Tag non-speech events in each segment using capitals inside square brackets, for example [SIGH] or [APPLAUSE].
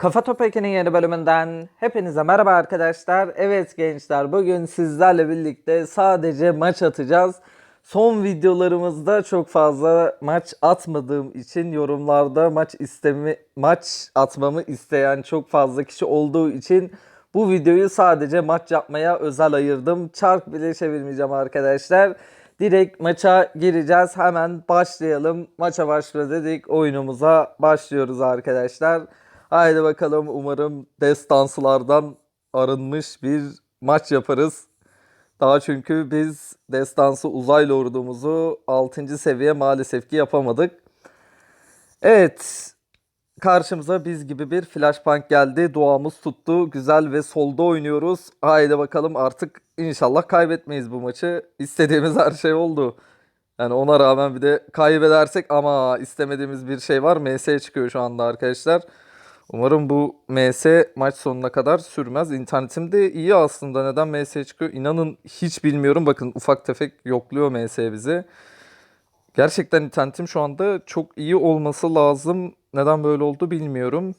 Kafa Topek'in yeni bölümünden hepinize merhaba arkadaşlar. Evet gençler bugün sizlerle birlikte sadece maç atacağız. Son videolarımızda çok fazla maç atmadığım için yorumlarda maç istemi maç atmamı isteyen çok fazla kişi olduğu için bu videoyu sadece maç yapmaya özel ayırdım. Çark bile çevirmeyeceğim arkadaşlar. Direkt maça gireceğiz. Hemen başlayalım. Maça başla dedik. Oyunumuza başlıyoruz arkadaşlar. Haydi bakalım umarım destansılardan arınmış bir maç yaparız. Daha çünkü biz destansı uzaylı ordumuzu 6. seviye maalesef ki yapamadık. Evet. Karşımıza biz gibi bir flashbang geldi. Duamız tuttu. Güzel ve solda oynuyoruz. Haydi bakalım artık inşallah kaybetmeyiz bu maçı. İstediğimiz her şey oldu. Yani ona rağmen bir de kaybedersek ama istemediğimiz bir şey var. MS çıkıyor şu anda arkadaşlar. Umarım bu MS maç sonuna kadar sürmez. İnternetim de iyi aslında. Neden MS çıkıyor? İnanın hiç bilmiyorum. Bakın ufak tefek yokluyor MS bizi. Gerçekten internetim şu anda çok iyi olması lazım. Neden böyle oldu bilmiyorum.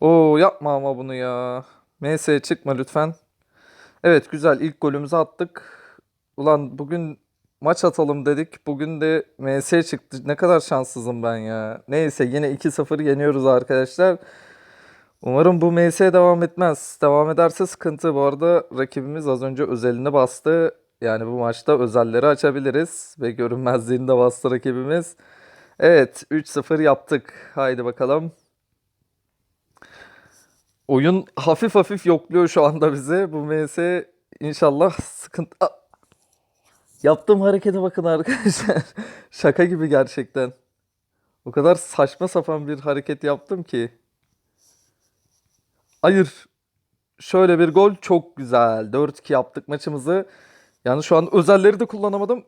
Oo yapma ama bunu ya. MS çıkma lütfen. Evet güzel ilk golümüzü attık. Ulan bugün maç atalım dedik. Bugün de MS çıktı. Ne kadar şanssızım ben ya. Neyse yine 2-0 yeniyoruz arkadaşlar. Umarım bu MS devam etmez. Devam ederse sıkıntı. Bu arada rakibimiz az önce özelini bastı. Yani bu maçta özelleri açabiliriz. Ve görünmezliğini de bastı rakibimiz. Evet 3-0 yaptık. Haydi bakalım. Oyun hafif hafif yokluyor şu anda bizi. Bu MS inşallah sıkıntı... Aa! Yaptığım harekete bakın arkadaşlar. [LAUGHS] Şaka gibi gerçekten. O kadar saçma sapan bir hareket yaptım ki. Hayır. Şöyle bir gol çok güzel. 4-2 yaptık maçımızı. Yani şu an özelleri de kullanamadım.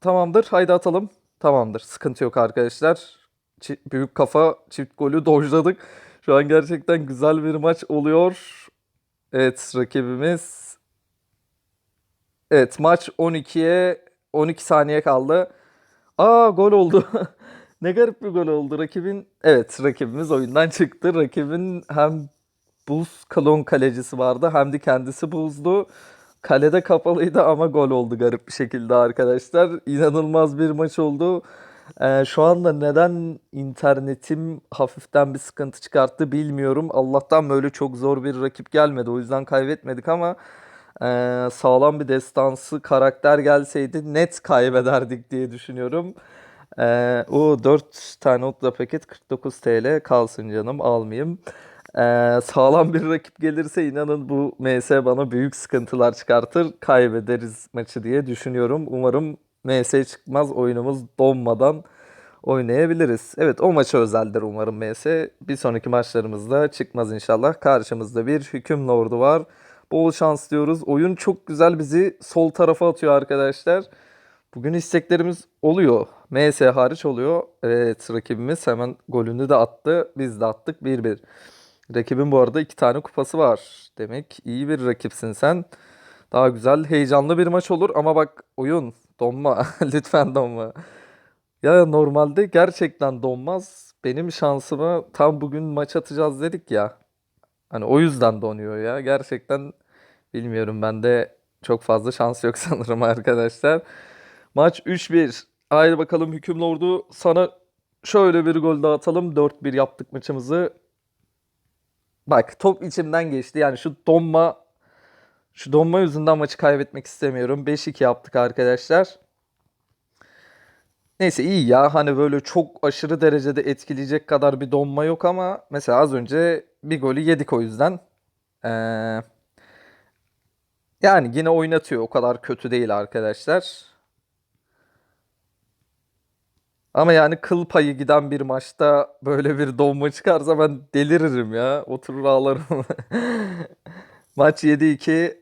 Tamamdır. Haydi atalım. Tamamdır. Sıkıntı yok arkadaşlar. Çi- büyük kafa çift golü dojladık. Şu an gerçekten güzel bir maç oluyor. Evet rakibimiz Evet maç 12'ye 12 saniye kaldı. Aa gol oldu. [LAUGHS] Ne garip bir gol oldu. Rakibin evet rakibimiz oyundan çıktı. Rakibin hem buz kalon kalecisi vardı hem de kendisi buzdu. Kalede kapalıydı ama gol oldu garip bir şekilde arkadaşlar. İnanılmaz bir maç oldu. Ee, şu anda neden internetim hafiften bir sıkıntı çıkarttı bilmiyorum. Allah'tan böyle çok zor bir rakip gelmedi. O yüzden kaybetmedik ama ee, sağlam bir destansı karakter gelseydi net kaybederdik diye düşünüyorum. Ee, o 4 tane otla paket 49 TL kalsın canım almayayım. Ee, sağlam bir rakip gelirse inanın bu MS bana büyük sıkıntılar çıkartır. Kaybederiz maçı diye düşünüyorum. Umarım MS çıkmaz oyunumuz donmadan oynayabiliriz. Evet o maça özeldir umarım MS. Bir sonraki maçlarımızda çıkmaz inşallah. Karşımızda bir hüküm lordu var. Bol şans diyoruz. Oyun çok güzel bizi sol tarafa atıyor arkadaşlar. Bugün isteklerimiz oluyor. MS hariç oluyor. Evet rakibimiz hemen golünü de attı. Biz de attık 1-1. Rakibin bu arada iki tane kupası var. Demek iyi bir rakipsin sen. Daha güzel, heyecanlı bir maç olur ama bak oyun donma. [LAUGHS] Lütfen donma. Ya normalde gerçekten donmaz. Benim şansıma tam bugün maç atacağız dedik ya. Hani o yüzden donuyor ya. Gerçekten bilmiyorum bende çok fazla şans yok [LAUGHS] sanırım arkadaşlar. Maç 3-1. Haydi bakalım Hüküm Lord'u sana şöyle bir gol daha atalım. 4-1 yaptık maçımızı. Bak top içimden geçti. Yani şu donma şu donma yüzünden maçı kaybetmek istemiyorum. 5-2 yaptık arkadaşlar. Neyse iyi ya. Hani böyle çok aşırı derecede etkileyecek kadar bir donma yok ama mesela az önce bir golü yedik o yüzden. Ee, yani yine oynatıyor. O kadar kötü değil arkadaşlar. Ama yani kıl payı giden bir maçta böyle bir donma çıkarsa ben deliririm ya. Oturur ağlarım. [LAUGHS] Maç 7-2.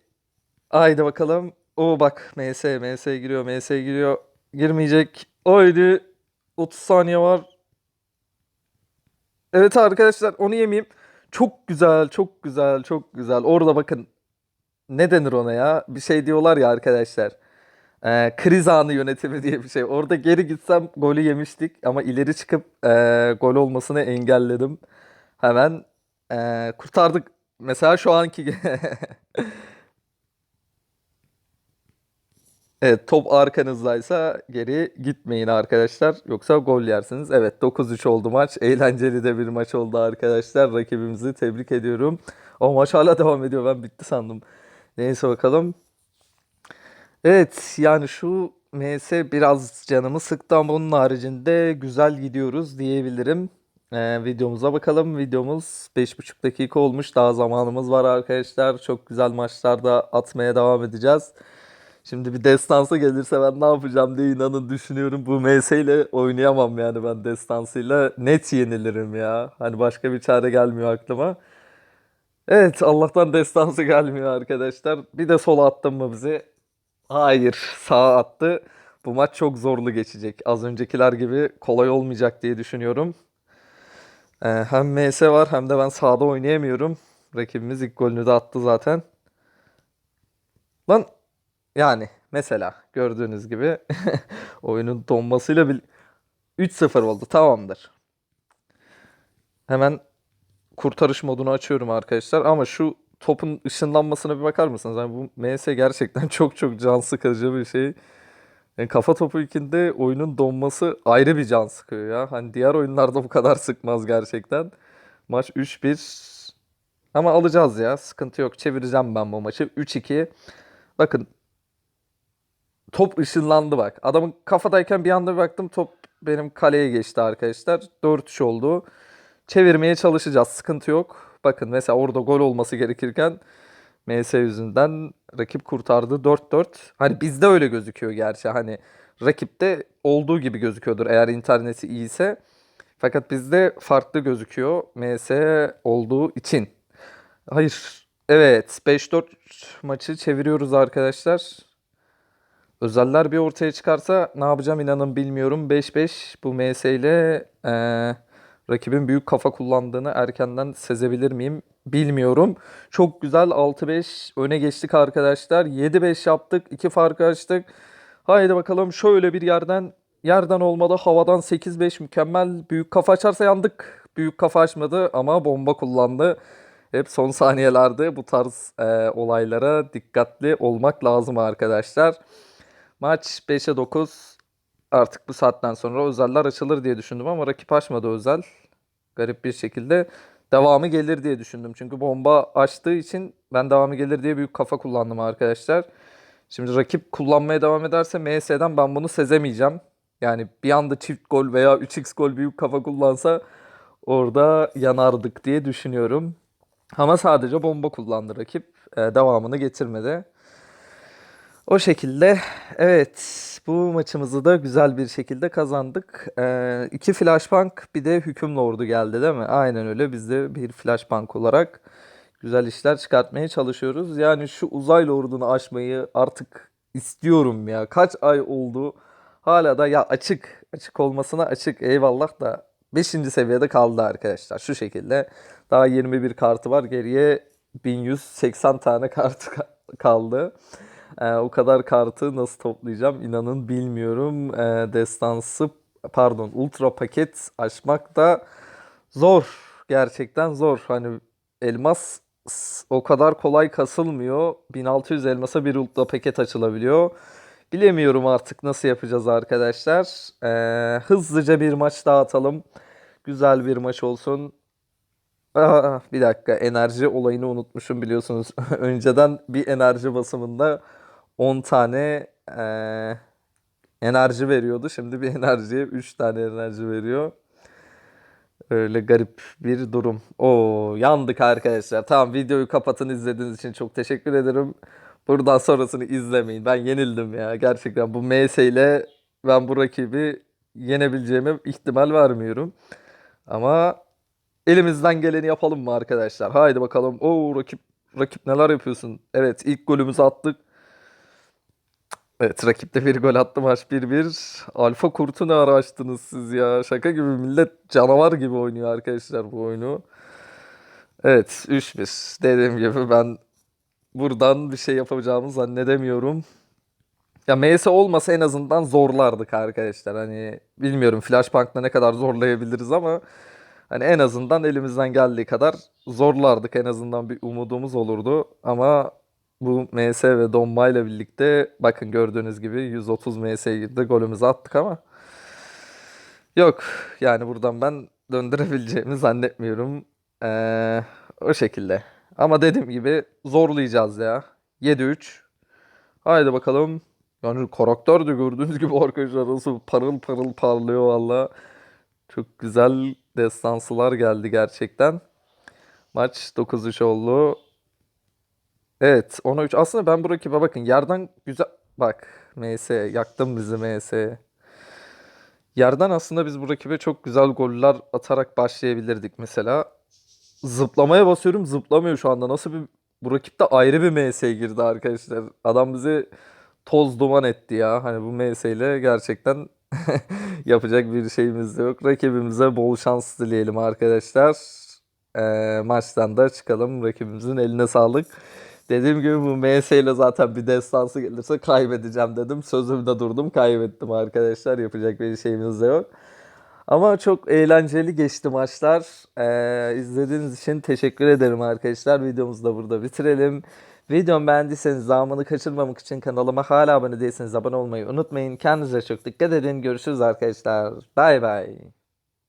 Haydi bakalım. O bak MS, MS giriyor, MS giriyor. Girmeyecek. Haydi. 30 saniye var. Evet arkadaşlar onu yemeyeyim. Çok güzel, çok güzel, çok güzel. Orada bakın ne denir ona ya? Bir şey diyorlar ya arkadaşlar. Ee, kriz anı yönetimi diye bir şey. Orada geri gitsem golü yemiştik ama ileri çıkıp e, gol olmasını engelledim. Hemen Ee, kurtardık. Mesela şu anki [LAUGHS] Evet, top arkanızdaysa geri gitmeyin arkadaşlar. Yoksa gol yersiniz. Evet, 9-3 oldu maç. Eğlenceli de bir maç oldu arkadaşlar. Rakibimizi tebrik ediyorum. O maç hala devam ediyor. Ben bitti sandım. Neyse bakalım. Evet, yani şu MS biraz canımı sıktı ama onun haricinde güzel gidiyoruz diyebilirim. Ee, videomuza bakalım. Videomuz 5,5 dakika olmuş. Daha zamanımız var arkadaşlar. Çok güzel maçlarda atmaya devam edeceğiz. Şimdi bir destansı gelirse ben ne yapacağım diye inanın düşünüyorum. Bu MS ile oynayamam yani ben destansıyla. Net yenilirim ya. Hani başka bir çare gelmiyor aklıma. Evet Allah'tan destansı gelmiyor arkadaşlar. Bir de sola attım mı bizi? Hayır sağa attı. Bu maç çok zorlu geçecek. Az öncekiler gibi kolay olmayacak diye düşünüyorum. Ee, hem MS var hem de ben sağda oynayamıyorum. Rakibimiz ilk golünü de attı zaten. Lan yani mesela gördüğünüz gibi [LAUGHS] oyunun donmasıyla bil 3-0 oldu. Tamamdır. Hemen kurtarış modunu açıyorum arkadaşlar. Ama şu topun ışınlanmasına bir bakar mısınız? Yani bu MS gerçekten [LAUGHS] çok çok can sıkıcı bir şey. Yani kafa topu ikinde oyunun donması ayrı bir can sıkıyor ya. Hani diğer oyunlarda bu kadar sıkmaz gerçekten. Maç 3-1. Ama alacağız ya. Sıkıntı yok. Çevireceğim ben bu maçı. 3-2. Bakın top ışınlandı bak. Adamın kafadayken bir anda bir baktım top benim kaleye geçti arkadaşlar. 4-3 oldu. Çevirmeye çalışacağız. Sıkıntı yok. Bakın mesela orada gol olması gerekirken MS yüzünden rakip kurtardı 4-4. Hani bizde öyle gözüküyor gerçi. Hani rakipte olduğu gibi gözüküyordur eğer interneti iyiyse. Fakat bizde farklı gözüküyor MS olduğu için. Hayır. Evet 5-4 maçı çeviriyoruz arkadaşlar. Özeller bir ortaya çıkarsa ne yapacağım inanın bilmiyorum. 5-5 bu MS ile eee, rakibin büyük kafa kullandığını erkenden sezebilir miyim bilmiyorum. Çok güzel 6-5 öne geçtik arkadaşlar. 7-5 yaptık. 2 fark açtık. Haydi bakalım şöyle bir yerden yerden olmadı. Havadan 8-5 mükemmel. Büyük kafa açarsa yandık. Büyük kafa açmadı ama bomba kullandı. Hep son saniyelerde bu tarz e, olaylara dikkatli olmak lazım arkadaşlar. Maç 5'e 9. Artık bu saatten sonra özeller açılır diye düşündüm ama rakip açmadı özel. Garip bir şekilde devamı gelir diye düşündüm. Çünkü bomba açtığı için ben devamı gelir diye büyük kafa kullandım arkadaşlar. Şimdi rakip kullanmaya devam ederse MS'den ben bunu sezemeyeceğim. Yani bir anda çift gol veya 3x gol büyük kafa kullansa orada yanardık diye düşünüyorum. Ama sadece bomba kullandı rakip. Ee, devamını getirmedi. O şekilde evet bu maçımızı da güzel bir şekilde kazandık. Ee, iki flashbang bir de hüküm lordu geldi değil mi? Aynen öyle biz de bir flashbang olarak güzel işler çıkartmaya çalışıyoruz. Yani şu uzay lordunu aşmayı artık istiyorum ya. Kaç ay oldu hala da ya açık açık olmasına açık eyvallah da 5. seviyede kaldı arkadaşlar şu şekilde. Daha 21 kartı var geriye 1180 tane kartı ka- kaldı. Ee, o kadar kartı nasıl toplayacağım inanın bilmiyorum. Ee, destansı pardon ultra paket açmak da zor. Gerçekten zor. Hani elmas o kadar kolay kasılmıyor. 1600 elmasa bir ultra paket açılabiliyor. Bilemiyorum artık nasıl yapacağız arkadaşlar. Ee, hızlıca bir maç daha atalım. Güzel bir maç olsun. Aa, bir dakika enerji olayını unutmuşum biliyorsunuz. [LAUGHS] Önceden bir enerji basımında 10 tane eee, enerji veriyordu. Şimdi bir enerjiye 3 tane enerji veriyor. Öyle garip bir durum. Oo yandık arkadaşlar. Tamam videoyu kapatın izlediğiniz için çok teşekkür ederim. Buradan sonrasını izlemeyin. Ben yenildim ya. Gerçekten bu MS ile ben bu rakibi yenebileceğime ihtimal vermiyorum. Ama elimizden geleni yapalım mı arkadaşlar? Haydi bakalım. Oo rakip rakip neler yapıyorsun? Evet ilk golümüzü attık. Evet rakip de bir gol attı maç 1-1. Alfa kurtu ne ara siz ya? Şaka gibi millet canavar gibi oynuyor arkadaşlar bu oyunu. Evet 3-1. Dediğim gibi ben buradan bir şey yapacağımı zannedemiyorum. Ya MS olmasa en azından zorlardık arkadaşlar. Hani bilmiyorum Flashbank'la ne kadar zorlayabiliriz ama Hani en azından elimizden geldiği kadar zorlardık. En azından bir umudumuz olurdu. Ama bu MS ve Donma ile birlikte bakın gördüğünüz gibi 130 MS girdi. Golümüzü attık ama yok. Yani buradan ben döndürebileceğimi zannetmiyorum. Ee, o şekilde. Ama dediğim gibi zorlayacağız ya. 7-3. Haydi bakalım. Yani karakter de gördüğünüz gibi arkadaşlar nasıl parıl parıl parlıyor valla. Çok güzel destansılar geldi gerçekten. Maç 9-3 oldu. Evet 10'a 3. Aslında ben bu rakibe bakın yerden güzel... Bak MS yaktım bizi MS. Yerden aslında biz bu rakibe çok güzel goller atarak başlayabilirdik mesela. Zıplamaya basıyorum zıplamıyor şu anda. Nasıl bir... Bu rakipte ayrı bir MS girdi arkadaşlar. Adam bizi toz duman etti ya. Hani bu MS ile gerçekten [LAUGHS] yapacak bir şeyimiz de yok. Rakibimize bol şans dileyelim arkadaşlar. Ee, maçtan da çıkalım. Rakibimizin eline sağlık. Dediğim gibi bu MS ile zaten bir destansı gelirse kaybedeceğim dedim. Sözümde durdum kaybettim arkadaşlar. Yapacak bir şeyimiz de yok. Ama çok eğlenceli geçti maçlar. Ee, izlediğiniz için teşekkür ederim arkadaşlar. Videomuzu da burada bitirelim. Videomu beğendiyseniz zamanı kaçırmamak için kanalıma hala abone değilseniz abone olmayı unutmayın. Kendinize çok dikkat edin. Görüşürüz arkadaşlar. Bay bay.